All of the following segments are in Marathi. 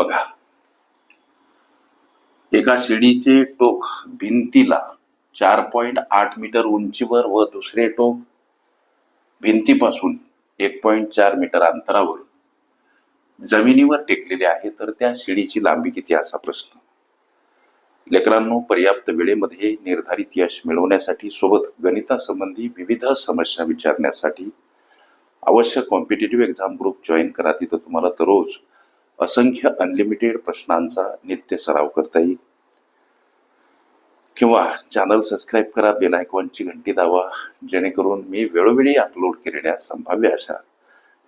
बघा. एका शिडीचे टोक भिंतीला चार पॉइंट आठ मीटर उंचीवर व दुसरे टोक भिंतीपासून एक पॉइंट चार मीटर अंतरावर जमिनीवर टेकलेले आहे तर त्या शिडीची लांबी किती असा प्रश्न. लेकरांनो पर्याप्त वेळेमध्ये निर्धारित यश मिळवण्यासाठी सोबत गणितासंबंधी विविध समस्या विचारण्यासाठी अवश्य कॉम्पिटेटिव्ह एक्झाम ग्रुप जॉईन करा. तिथं तुम्हाला दररोज असंख्य अनलिमिटेड प्रश्नांचा नित्य सराव करता येईल. किंवा चॅनल सबस्क्राईब करा बेल आयकॉनची घंटी दावा जेणेकरून मी वेळोवेळी अपलोड केलेल्या संभाव्य अशा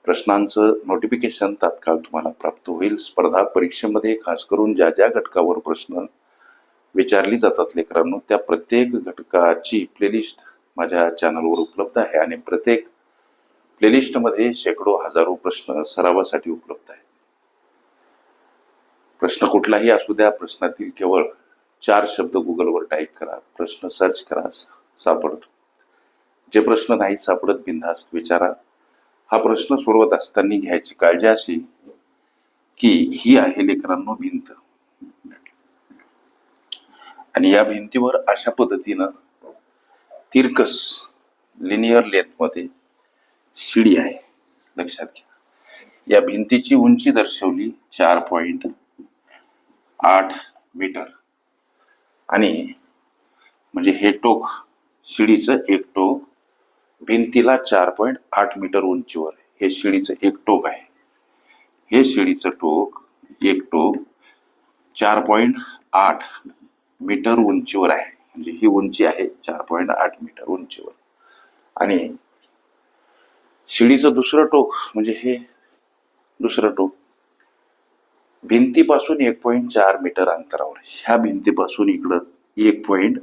प्रश्नांचं नोटिफिकेशन तात्काळ तुम्हाला प्राप्त होईल. स्पर्धा परीक्षेमध्ये खास करून ज्या ज्या घटकावर प्रश्न विचारली जातात लेकरांनो त्या प्रत्येक घटकाची प्लेलिस्ट माझ्या चॅनलवर उपलब्ध आहे आणि प्रत्येक प्लेलिस्टमध्ये शेकडो हजारो प्रश्न सरावासाठी उपलब्ध आहेत. प्रश्न कुठलाही असू द्या प्रश्नातील केवळ चार शब्द गुगलवर टाईप करा प्रश्न सर्च करा सापडतो. जे प्रश्न नाही सापडत बिनधास्त विचारा. हा प्रश्न सोडवत असताना घ्यायची काळजी अशी की ही आहे लेकरांनो भिंत. आणि या भिंतीवर अशा पद्धतीनं तिरकस लिनियरमध्ये शिडी आहे. लक्षात घ्या. या भिंतीची उंची दर्शवली चार पॉइंट आठ मीटर. आणि म्हणजे हे टोक शिडीचं एक टोक भिंतीला चार पॉईंट आठ मीटर उंचीवर हे शिडीचं एक टोक आहे. हे शिडीचं टोक एक टोक चार पॉईंट आठ मीटर उंचीवर आहे. म्हणजे ही उंची आहे चार पॉईंट आठ मीटर उंचीवर. आणि शिडीचं दुसरं टोक म्हणजे हे दुसरं टोक भिंतीपासून एक पॉईंट चार मीटर अंतरावर आहे. ह्या भिंतीपासून इकडं एक पॉईंट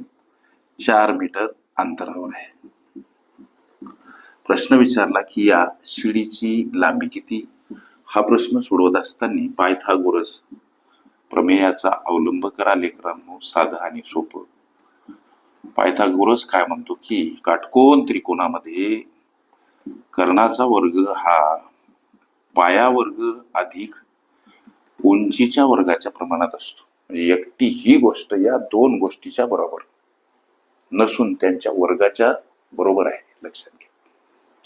चार मीटर अंतरावर आहे. प्रश्न विचारला की या शिडीची लांबी किती? हा प्रश्न सोडवत असताना पायथागोरस प्रमेयाचा अवलंब करा लेकरांनो साधं आणि सोपं. पायथागोरस काय म्हणतो की काटकोन त्रिकोणामध्ये कर्णाचा वर्ग हा पाया वर्ग अधिक उंचीच्या वर्गाच्या प्रमाणात असतो. म्हणजे एकटी ही गोष्ट या दोन गोष्टीच्या बरोबर. नसून त्यांच्या वर्गाच्या बरोबर आहे लक्षात घ्या.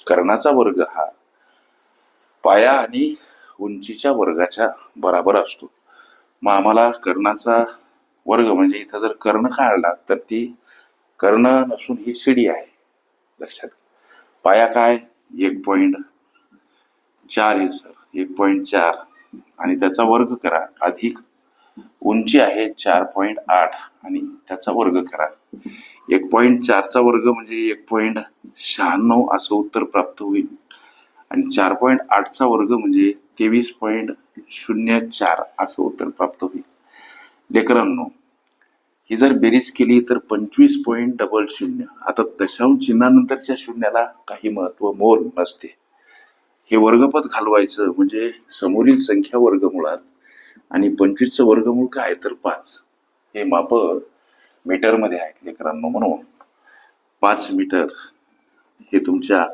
कर्णाचा वर्ग हा पाया आणि उंचीच्या वर्गाच्या बराबर असतो. मग आम्हाला कर्णाचा वर्ग म्हणजे इथं जर कर्ण काढला तर ती कर्ण नसून ही शिडी आहे लक्षात घ्या. पाया काय? एक पॉइंट चार आहे सर. एक पॉइंट चार. आणि त्याचा वर्ग करा. अधिक उंची आहे चार पॉईंट आठ आणि त्याचा वर्ग करा. एक पॉईंट चारचा वर्ग म्हणजे एक पॉईंट शहाण्णव असं उत्तर प्राप्त होईल. आणि चार पॉईंट आठचा वर्ग म्हणजे तेवीस पॉईंट शून्य चार असं उत्तर प्राप्त होईल. लेकरांनो ही जर बेरीज केली तर पंचवीस पॉईंट डबल शून्य. आता दशांश चिन्हानंतरच्या शून्याला काही महत्त्व मोल नसते. हे वर्गपद घालवायचं म्हणजे समोरील संख्या वर्गमुळात आणि पंचवीसचं वर्गमूळ काय तर पाच. हे माप मीटरमध्ये आहेत लेकरांनो म्हणून. पाच मीटर हे तुमच्या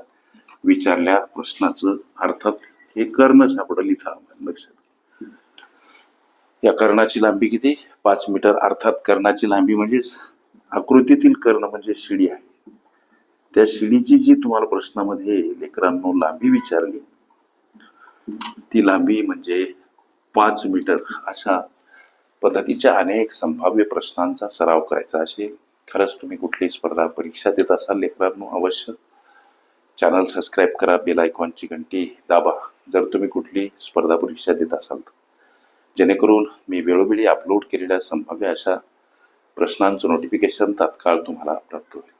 विचारल्या प्रश्नाचं अर्थात हे कर्ण सापडल इथं लक्षात. या कर्णाची लांबी किती? पाच मीटर अर्थात कर्णाची लांबी म्हणजेच आकृतीतील कर्ण म्हणजे शिडी आहे. त्या शिडीची जी तुम्हाला प्रश्नामध्ये लेकरांनो लांबी विचारली ती लांबी म्हणजे पाच मीटर अशा पद्धतीच्या अनेक संभाव्य प्रश्नांचा सराव करायचा असेल खरंच तुम्ही कुठली स्पर्धा परीक्षा देत असाल लेकरांनो अवश्य. चॅनल सबस्क्राईब करा बेल आयकॉनची घंटी दाबा जर तुम्ही कुठली स्पर्धा परीक्षा देत असाल तर. जेणेकरून मी वेळोवेळी अपलोड केलेल्या संभाव्य अशा प्रश्नांचं नोटिफिकेशन तात्काळ तुम्हाला प्राप्त होईल.